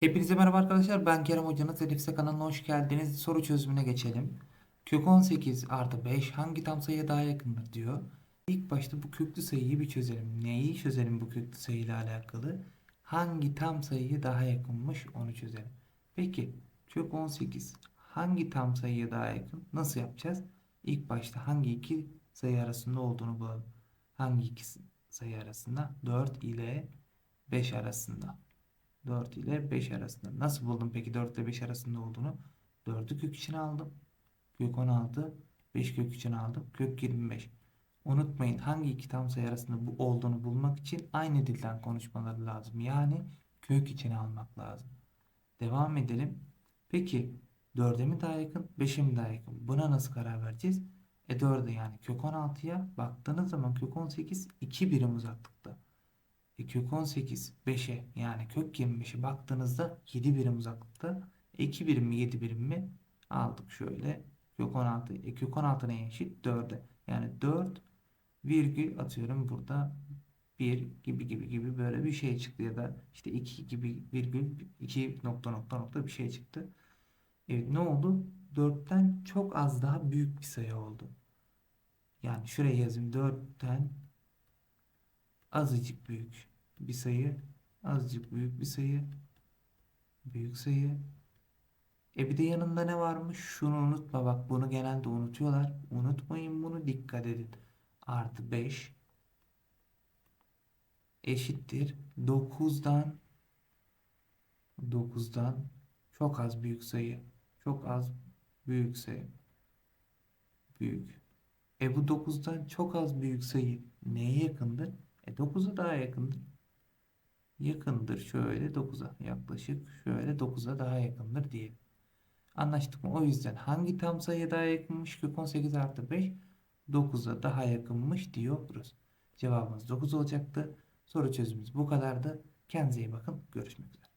Hepinize merhaba arkadaşlar. Ben Kerem Hocanız. Elifse kanalına hoş geldiniz. Soru çözümüne geçelim. Kök 18 artı 5 hangi tam sayıya daha yakındır diyor. İlk başta bu köklü sayıyı bir çözelim. Neyi çözelim bu köklü sayıyla alakalı? Hangi tam sayıya daha yakınmış onu çözelim. Peki kök 18 hangi tam sayıya daha yakın? Nasıl yapacağız? İlk başta hangi iki sayı arasında olduğunu bulalım. Hangi iki sayı arasında? 4 ile 5 arasında. 4 ile 5 arasında. Nasıl buldum peki 4 ile 5 arasında olduğunu? 4'ü kök içine aldım. Kök 16, 5 kök içine aldım. Kök 25. Unutmayın hangi iki tam sayı arasında bu olduğunu bulmak için aynı dilden konuşmaları lazım. Yani kök içine almak lazım. Devam edelim. Peki 4'e mi daha yakın, 5'e mi daha yakın? Buna nasıl karar vereceğiz? E 4'e yani kök 16'ya baktığınız zaman kök 18 2 birim uzaklıkta. E, kök 18 5'e yani kök 25'e baktığınızda 7 birim uzaklıkta. E, 2 birim mi 7 birim mi? Aldık şöyle. Kök 16. E, kök 16 neye eşit? 4'e. Yani 4 virgül atıyorum burada 1 gibi gibi gibi böyle bir şey çıktı ya da işte 2 gibi virgül 2 nokta nokta nokta bir şey çıktı. Evet ne oldu? 4'ten çok az daha büyük bir sayı oldu. Yani şuraya yazayım 4'ten azıcık büyük bir sayı, azıcık büyük bir sayı, büyük sayı. E bir de yanında ne varmış? Şunu unutma bak bunu genelde unutuyorlar. Unutmayın bunu dikkat edin. Artı 5 eşittir 9'dan 9'dan çok az büyük sayı. Çok az büyük sayı. Büyük. E bu 9'dan çok az büyük sayı neye yakındır? E 9'a daha yakındır. Yakındır şöyle 9'a yaklaşık şöyle 9'a daha yakındır diyelim. Anlaştık mı? O yüzden hangi tam sayıya daha yakınmış? Kök 18 artı 5 9'a daha yakınmış diyoruz. Cevabımız 9 olacaktı. Soru çözümümüz bu kadardı. Kendinize iyi bakın. Görüşmek üzere.